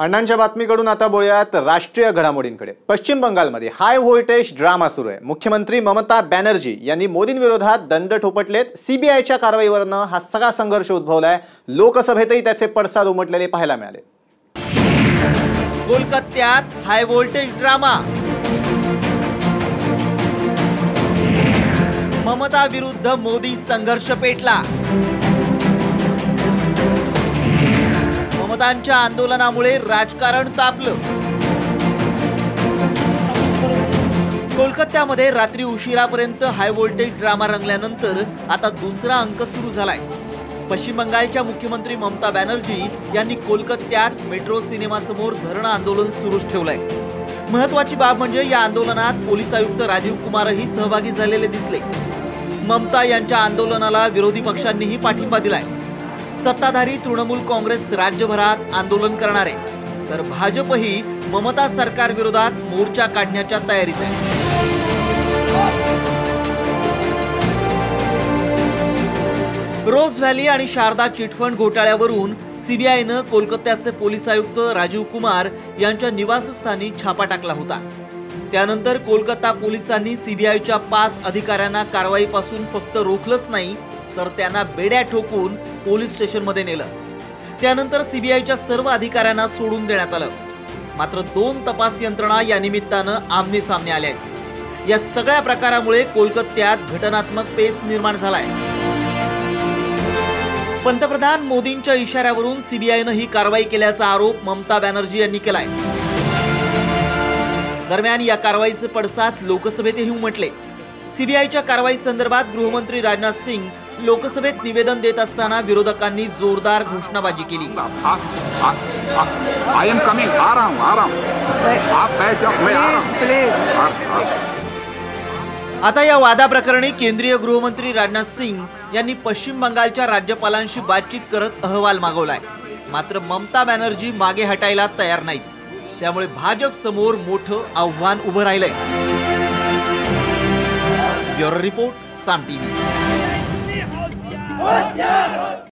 अण्णांच्या बातमीकडून आता बोलूयात राष्ट्रीय घडामोडींकडे. पश्चिम बंगालमध्ये हाय व्होल्टेज ड्रामा सुरू आहे. मुख्यमंत्री ममता बॅनर्जी यांनी मोदींविरोधात दंड ठोपटलेत. सीबीआयच्या कारवाईवरनं हा सगळा संघर्ष उद्भवलाय. लोकसभेतही त्याचे पडसाद उमटलेले पाहायला मिळाले. कोलकात्यात हाय व्होल्टेज ड्रामा. ममता विरुद्ध मोदी संघर्ष पेटला. ममतांच्या आंदोलनामुळे राजकारण तापलं. कोलकात्यामध्ये रात्री उशिरापर्यंत हाय व्होल्टेज ड्रामा रंगल्यानंतर आता दुसरा अंक सुरू झालाय. पश्चिम बंगालच्या मुख्यमंत्री ममता बॅनर्जी यांनी कोलकात्यात मेट्रो सिनेमासमोर धरणं आंदोलन सुरूच ठेवलंय. महत्वाची बाब म्हणजे या आंदोलनात पोलीस आयुक्त राजीव कुमारही सहभागी झालेले दिसले. ममता यांच्या आंदोलनाला विरोधी पक्षांनीही पाठिंबा दिलाय. सत्ताधारी तृणमूल काँग्रेस राज्यभरात आंदोलन करणार. आहे तर भाजपही ममता सरकार विरोधात मोर्चा काढण्याच्या तयारीत आहे. रोज व्हॅली आणि शारदा चिटफंड घोटाळ्यावरून सीबीआयनं कोलकात्याचे पोलीस आयुक्त राजीव कुमार यांच्या निवासस्थानी छापा टाकला होता. त्यानंतर कोलकाता पोलिसांनी सीबीआयच्या पाच अधिकाऱ्यांना कारवाईपासून फक्त रोखलंच नाही तर त्यांना बेड्या ठोकून पोलीस स्टेशनमध्ये नेलं. त्यानंतर सीबीआयच्या सर्व अधिकाऱ्यांना सोडून देण्यात आलं. मात्र दोन तपास यंत्रणा या निमित्तानं आमने सामने आल्या आहेत. या सगळ्या प्रकारामुळे कोलकात्यात घटनात्मक पेस निर्माण झालाय. पंतप्रधान मोदींच्या इशाऱ्यावरून सीबीआयनं ही कारवाई केल्याचा आरोप ममता बॅनर्जी यांनी केलाय. दरम्यान या कारवाईचे पडसाद लोकसभेतही उमटले. सीबीआयच्या कारवाई संदर्भात गृहमंत्री राजनाथ सिंग लोकसभेत निवेदन देत असताना विरोधकांनी जोरदार घोषणाबाजी केली. आई एम कमिंग आ रहा हूँ आ रहा हूँ आप बैठ जाओ मैं आ रहा हूँ आ- आ- आता या वादाप्रकरणी केंद्रीय गृहमंत्री राजनाथ सिंग यांनी पश्चिम बंगालच्या राज्यपालांशी बातचीत करत अहवाल मागवलाय. मात्र ममता बॅनर्जी मागे हटायला तयार नाहीत. त्यामुळे भाजप समोर मोठं आव्हान उभं राहिलंय. Bureau report Saam TV. Oceano!